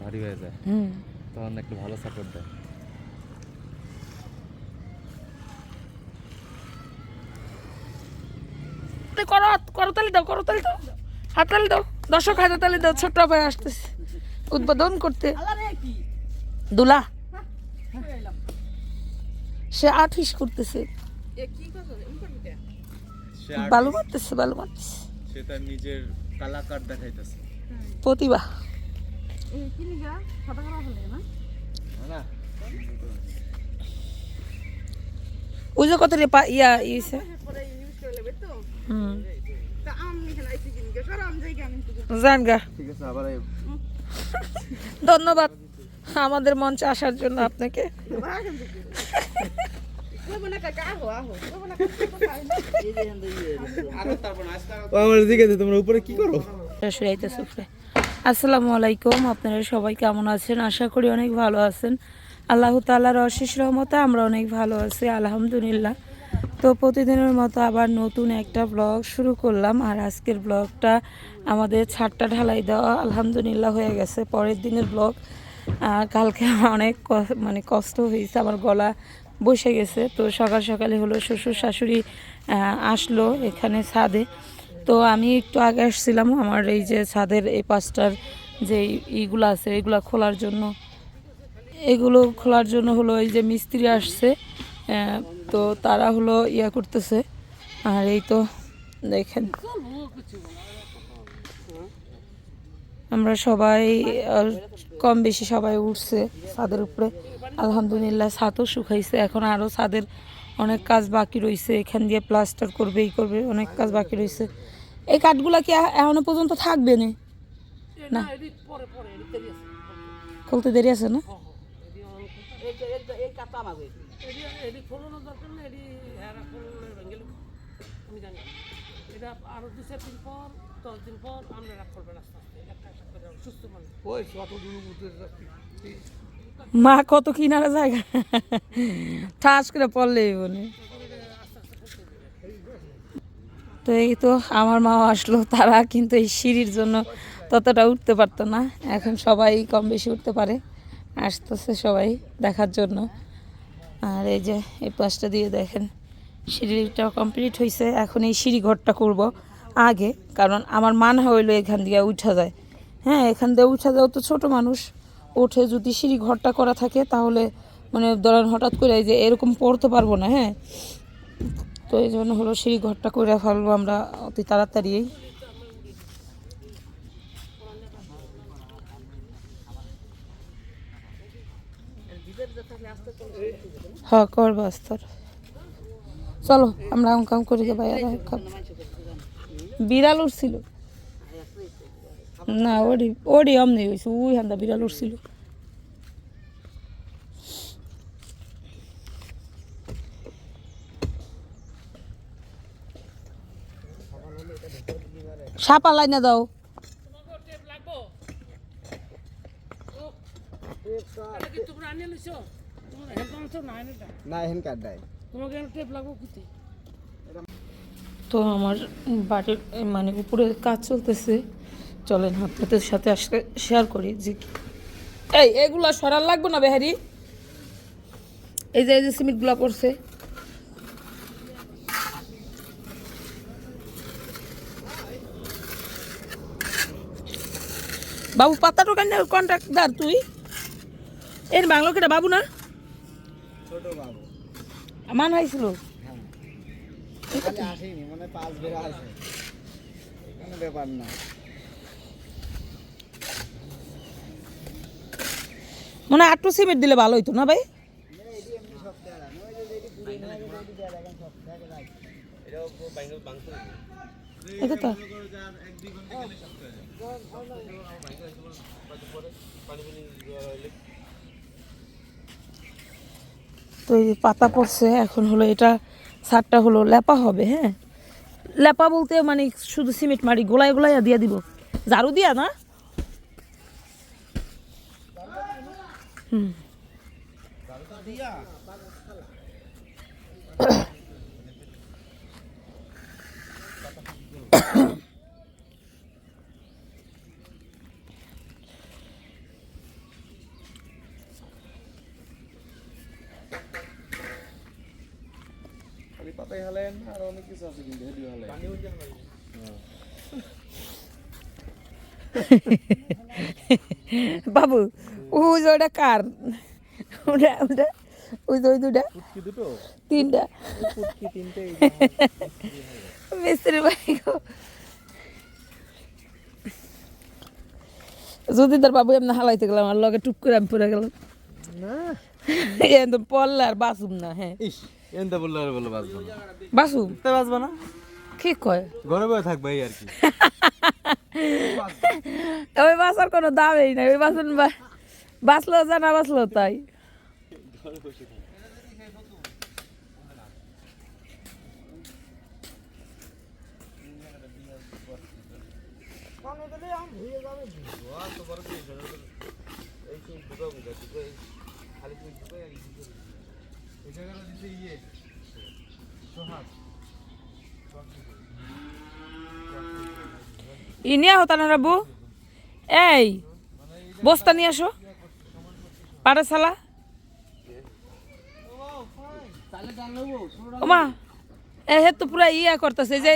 ভারী হয়ে যায়। হুম। তখন একটু ভালো সাপোর্ট দেয়। করো করতালি দাও করতালি দাও। হাততালি দাও। দর্শক হাততালি দাও। ছোট্ট ভাই আসতেছে উদ্বোধন করতে। দুলা। সে আঠিস করতেছে। বালু মারতেছে বালু মারতেছে। সে তার নিজের কালাকার দেখাইতেছে। প্রতিভা। না? ওই যে কত রে পা ইয়া ইসে হুম। জান গা ঠিক আছে আবার এই ধন্যবাদ। আমাদের মঞ্চে আসার জন্য আপনাকে। আমার দিকে তোমরা উপরে কি করো? আইতেছে আসসালামু আলাইকুম, আপনারা সবাই কেমন আছেন? আশা করি অনেক ভালো আছেন। আল্লাহ তাল্লাহর অশেষ রহমতে আমরা অনেক ভালো আছি, আলহামদুলিল্লাহ। তো প্রতিদিনের মতো আবার নতুন একটা ব্লগ শুরু করলাম, আর আজকের ব্লগটা আমাদের ছাদটা ঢালাই দেওয়া আলহামদুলিল্লাহ হয়ে গেছে। পরের দিনের ব্লগ কালকে আমার অনেক মানে কষ্ট হয়েছে, আমার গলা বসে গেছে। তো সকাল সকালে হলো শ্বশুর শাশুড়ি আসলো এখানে ছাদে। তো আমি একটু আগে আসছিলাম আমার এই যে ছাদের এই পাঁচটার যে ইগুলো আছে, এগুলো খোলার জন্য। এগুলো খোলার জন্য হলো এই যে মিস্ত্রি আসছে তো তারা হলো ইয়া করতেছে। আর এই তো দেখেন। আমরা সবাই কম বেশি সবাই উঠছে ছাদের উপরে। আলহামদুলিল্লাহ ছাদও শুকাইছে, এখন আরও ছাদের অনেক কাজ বাকি রয়েছে এখান দিয়ে প্লাস্টার করবে এই করবে, অনেক কাজ বাকি রয়েছে এই কাঠগুলা কি এখনও পর্যন্ত থাকবে না? না। খুলতে দেরি আছে না? মা কত কিনারা জায়গা। ঠাস করে পড়লেই বলে তো এই তো আমার মাও আসলো, তারা কিন্তু এই সিঁড়ির জন্য ততটা উঠতে পারতো না। এখন সবাই কম বেশি উঠতে পারে, আসতেছে সবাই দেখার জন্য। আর এই যে, এই পাশটা দিয়ে দেখেন, সিঁড়িটা কমপ্লিট হয়েছে এখন এই সিঁড়ি ঘরটা করব আগে, কারণ আমার মান হইল এখান দিয়ে উঠা যায়। হ্যাঁ এখান দিয়ে উঠা যাও তো ছোট মানুষ, উঠে যদি সিঁড়ি ঘরটা করা থাকে তাহলে মানে ধরেন হঠাৎ করে যে এরকম পড়তে পারব না হ্যাঁ। তো এই জন্য হলো সেই ঘরটা করে ফেলব আমরা অতি তাড়াতাড়ি। হ্যাঁ করব, আস্তর। চলো, আমরা আম কাম করে যাব বিড়াল উঠছিল না, ওডি ওডি অমনি হয়েছে ওই হান্দা বিড়াল উঠছিল সাপা লাইনা দাও টেপ লাগবো এটা কি তোমরা আনিয়ে নিছো তোমার হেল্প আনছো না এটা না এহেন কাট দেয় তোমাকে টেপ লাগবো কিতে তো আমার বাড়ির মানে উপরে কাজ চলতেছে। চলেন আপনাদের সাথে আজকে শেয়ার করি যে কি- এই এগুলা সরার লাগবে না বেহারি? এই যে এই যে সিমেন্টগুলো পড়ছে। বাবু পাতা টোকান কন্ট্রাক্টদার তুই। এর বাংলো কেটা বাবু না? ছোট বাবু। মান হয়েছিল মানে পাঁচ বেড়া ব্যাপার না। মনে আটটু সিমেন্ট দিলে ভালো হইতো না ভাই? এটা তো। তো এই পাতা পড়ছে, এখন হলো এটা, সারটা হলো লেপা হবে হ্যাঁ? লেপা বলতে মানে শুধু সিমেন্ট মারি গোলায় গোলায় দিয়ে দিব। ঝাড়ু দিয়া না? হুম। মাথায় হালেন আর অনেক কিছু আছে কিন্তু হেডি হালেন বাবু ওটা কার? ওটা ওটা ওই ওই দুটা? দুটো? তিনটা। মিস্ত্রি ভাই যদি তার বাবু এমনি হালাইতে গেলাম আর লগে টুক করে আমি পড়ে গেলাম। না। একদম পড়লে আর বাসুম না হ্যাঁ। এনতে বললে আর বলে বাঁচবো না। বাসুম তা বাঁচবো না? কি কয়? ঘরে বয়ে থাকবে এই আর কি। ওই বাসার কোনো দামই নাই ওই বাসন বাঁচলো যা না বাঁচলো তাই। ই নিয়ে হতা না রাবু এই বস্তা নিয়ে আসো। পাড়া সালা ওমা এ হে তো পুরা ইয়া করতেছে যে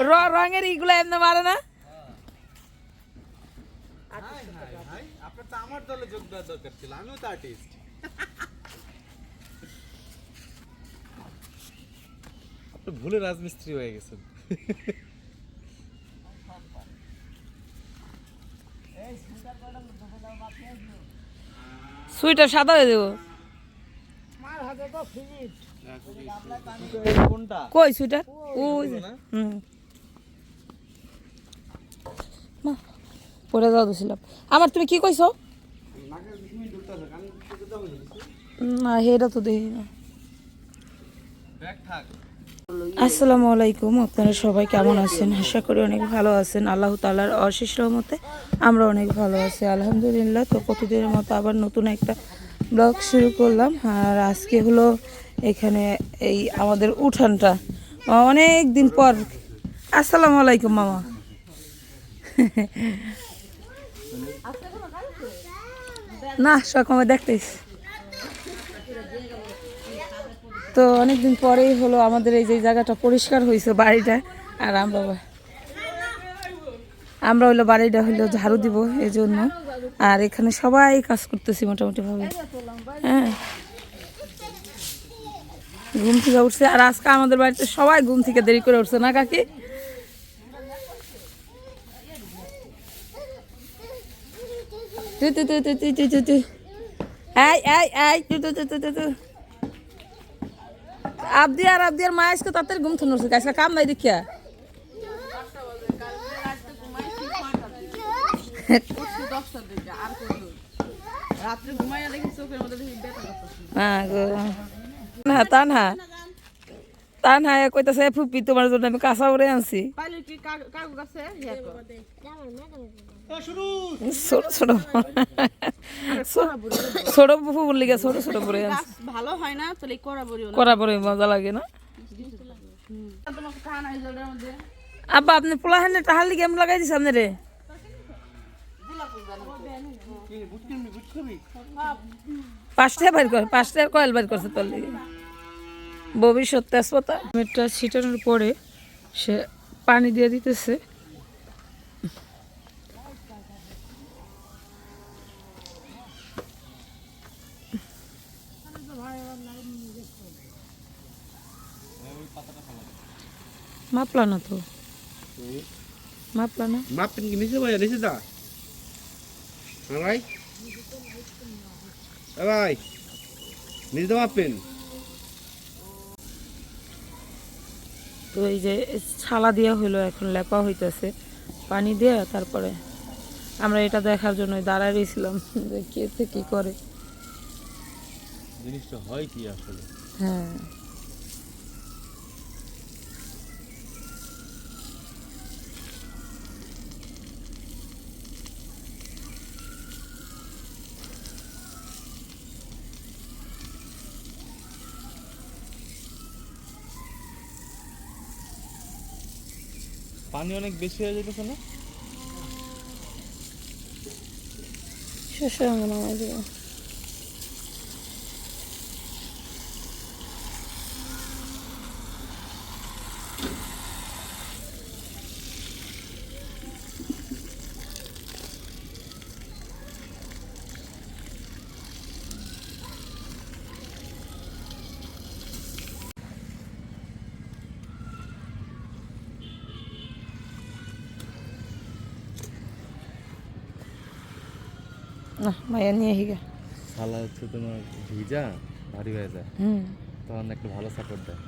র রঙের ইগুলা এমনি মারে না? আপনার তো আমার দলে যোগ দেওয়ার দরকার ছিল আমিও তো আর্টিস্ট ভুলে রাজমিস্ত্রি হয়ে গেছেন। সুইটার সাদা হয়ে দেবো কোনটা? কই সুইটার ওই। হুম। পরে যাও দিছিলাম আমার তুমি কি কইছো? না হেটা তো দেখি না। ব্যাগ থাক। আসসালামু আলাইকুম, আপনারা সবাই কেমন আছেন? আশা করি অনেক ভালো আছেন। আল্লাহ তালার অশেষ রহমতে আমরা অনেক ভালো আছি। আলহামদুলিল্লাহ, তো প্রতিদিনের মতো আবার নতুন একটা ব্লগ শুরু করলাম। আর আজকে হলো এখানে এই আমাদের উঠানটা। অনেক দিন পর। আসসালামু আলাইকুম, মামা। না সকালে দেখতেছি। তো অনেকদিন পরেই হলো আমাদের এই যে জায়গাটা পরিষ্কার হয়েছে বাড়িটা আর আমরা আমরা হইল বাড়িটা হইল ঝাড়ু দিব এই জন্য আর এখানে সবাই কাজ করতেছি মোটামুটিভাবে হ্যাঁ ঘুম থেকে উঠছে আর আজকে আমাদের বাড়িতে সবাই ঘুম থেকে দেরি করে উঠছে না কাকি তুই তুই তুই তুই তুই তুই তুই এই এই এই তুই তুই তুই তুই তুই আবদি আর আবদি আর মা আজকে তাড়াতাড়ি ঘুম থেকে উঠছে, আজকে কাম নাই দেখিয়া। হ্যাঁ তানহা কইতাছে, ফুপি তোমার আমি কাঁচা উড়ে আনছি। ছোট ছোট। ছোট ফুফু বললি গে ছোট ছোট পরে ভালো হয় না তাহলে করা বড়িও করা পরে মজা লাগে না? আব্বা আপনি পোলা হানে টাহাল দিকে আমি লাগাই দিছি আপনি রে? পাঁচটা বাইর কর পাঁচটার কয়েল বাইর করছে তোর লিগে। ভবিষ্যৎ তেজপাতা। মেটটা ছিটানোর পরে সে পানি দিয়ে দিতেছে। মাপলা না তো? মাপলা না? মাপেন কি নিচে ভাই নিচে দা হ্যাঁ ভাই? ভাই? নিচে মাপেন। তো এই যে ছালা দেওয়া হলো এখন লেপা হইতেছে। পানি দিয়ে তারপরে আমরা এটা দেখার জন্য দাঁড়ায় রয়েছিলাম যে কে কি করে। জিনিসটা হয় কি আসলে? হ্যাঁ। পানি অনেক বেশি হয়ে যেত না? শেষ হয়ে গেল না মায়া নিয়ে হিগা সালা হচ্ছে তোমার ভিজা ভারী হয়ে যায়। হুম। তখন একটু ভালো সাপোর্ট দেয়।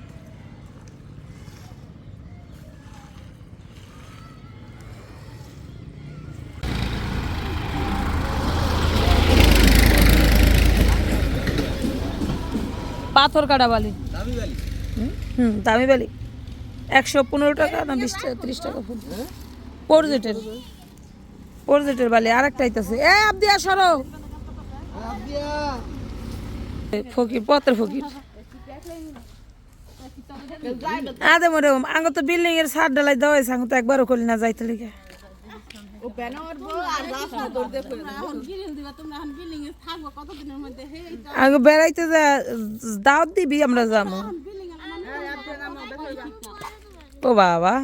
পাথর কাটা বালি। হুম, হুম দামি বালি। একশো পনেরো টাকা না বিশ টাকা ত্রিশ টাকা ফুট ফুল পোরজেটের পোরজেটের বালি আর একটা আইতাছে। এ আবদিয়া, সরো। ফকির পত্র ফকির। আদে মরে আঙ্গ তো বিল্ডিং এর ছাদ ডালাই দেওয়া হয়েছে তো একবারও করলি না যাইতে এইটা আঙ্গ বেড়াইতে যা, দাওয়াত দিবি, আমরা যাব ও বাবা।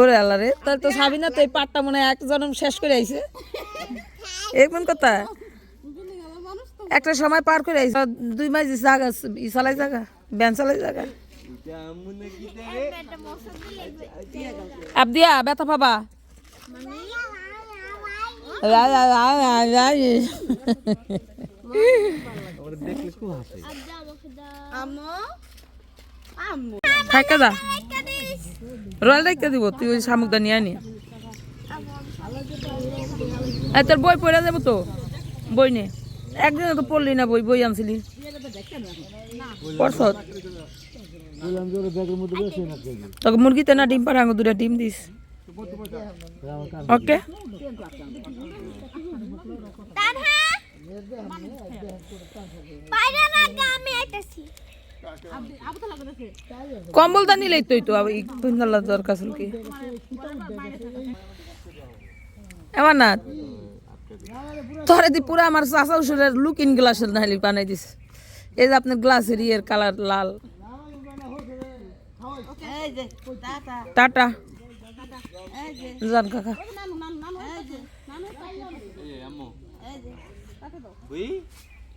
ওরে আল্লাহ রে তার তো সাবিনা তো এই পাটটা মনে হয় এক জনম শেষ করে আইছে। এমন কথা? একটা সময় পার করে আইছে। দুই মাস জায়গা ই চালাই জায়গা ব্যান চালাই জায়গা আবদিয়া ব্যথা পাবা? রে। আম্মু? আম্মু। থাকা যা। রয়্যাল রেখে দিব তুই ওই শামুকটা নিয়ে আনি এই তোর বই পড়ে যাব তো? বই নে। একদিন তো পড়লি না বই বই আনছিলি। পড়ছ তোকে মুরগিতে না ডিম পাড়া দুটা ডিম দিস। ওকে? কম্বলটা নিলেই তুই তো দরকার ছিল কি? এবার না তোরে দি পুরা আমার চাষা উসুরের লুকিং গ্লাসের নাহলে বানাই দিস এই যে আপনার গ্লাসের ইয়ের কালার লাল। টাটা। জান কাকা।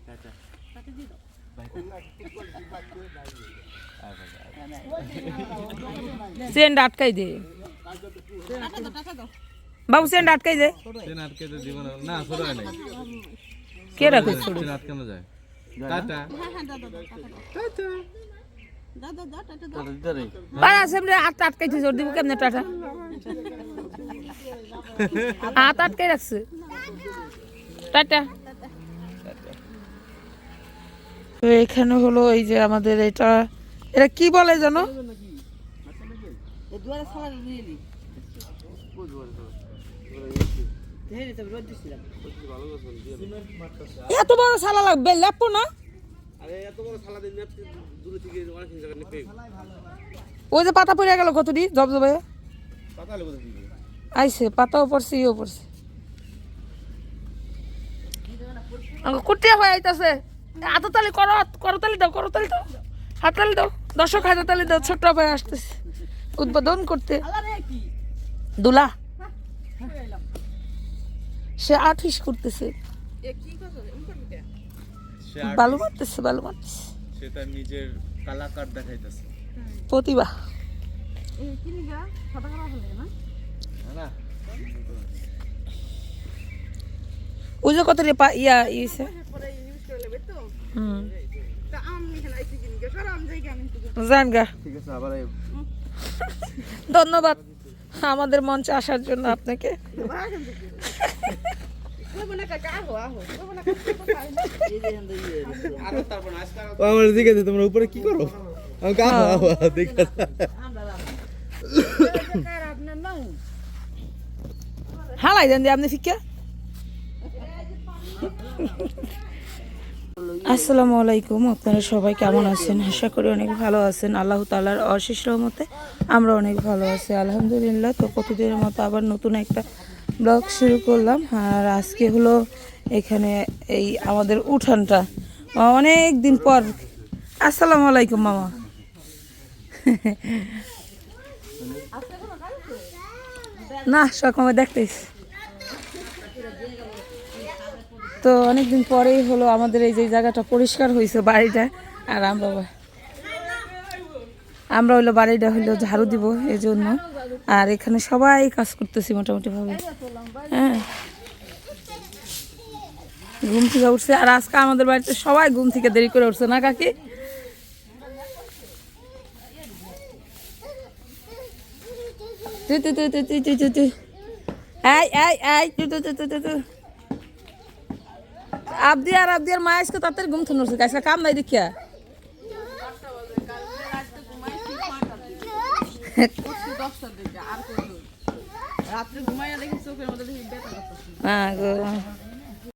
টাটা। সেন্ড আটকাই দে টাটা দাও টাটা দাও বাবু সেন্ড আটকাই দে ট্রেন আটকে তো দিব না না ছোট হয় নাই কে রাখে ট্রেন আটকানো যায় টাটা হ্যাঁ হ্যাঁ দাও দাও দাও টাটা দাও দাও দাও দাও টাটা দাও বাড়া সেমরে হাত আটকাইছে জোর দিব কেমনে টাটা হাত আটকাই রাখছে টাটা তো এখানে হলো এই যে আমাদের এটা এটা কি বলে জানো? এত বড় সালা লাগবে লেপো না? ওই যে পাতা পড়ে গেল কতটি? জব জবে? আইছে, পাতাও পড়ছে ইও পড়ছে। কুটিয়া হয়ে আইতাছে। হাততালি করো করতালি দাও করতালি দাও। হাততালি দাও। দর্শক হাততালি দাও ছোট্ট ভাই আসতেছে। উদ্বোধন করতে। দুলা। সে আঠিস করতেছে। বালু মারতেছে বালু মারতেছে। সে তার নিজের কালাকার দেখাইতেছে। প্রতিভা। এ কথা করা হলে না? না ওই যে কত রে পা ইয়া ইসে পরে ইউজ করে নেবে তো? হুম। তা আমি এখানে আইছি কিনি সর আমি যাই আমি জান গা। ঠিক আছে আবার ধন্যবাদ। আমাদের মঞ্চে আসার জন্য আপনাকে। আমার দিকে তোমরা উপরে কি করো? নয় হালাই দেন দিয়ে আপনি ফিকা আসসালামু আলাইকুম, আপনারা সবাই কেমন আছেন? আশা করি অনেক ভালো আছেন। আল্লাহ তালার অশেষ রহমতে আমরা অনেক ভালো আছি। আলহামদুলিল্লাহ, তো প্রতিদিনের মতো আবার নতুন একটা ব্লগ শুরু করলাম। আর আজকে হলো এখানে এই আমাদের উঠানটা। অনেক দিন পর। আসসালামু আলাইকুম, মামা। না সকালে দেখতেছি। তো অনেকদিন পরেই হলো আমাদের এই যে জায়গাটা পরিষ্কার হয়েছে বাড়িটা আর আমরা আমরা হলো বাড়িটা হলো ঝাড়ু দিব এই জন্য আর এখানে সবাই কাজ করতেছি মোটামুটিভাবে হ্যাঁ ঘুম থেকে উঠছে আর আজকে আমাদের বাড়িতে সবাই ঘুম থেকে দেরি করে উঠছে না কাকি তুই তুই তুই তুই তুই তুই তুই এই তুই তুই তুই তুই তুই তুই তুই আবদি আর আবদি আর মা আজকে তাড়াতাড়ি ঘুম থেকে উঠছে আজকে কাম নাই দেখিয়া। উঠছি দশটার দিকে আর করব রাত্রে ঘুমাইয়া দেখি চোখের মধ্যে দেখি ব্যথা হ্যাঁ গো।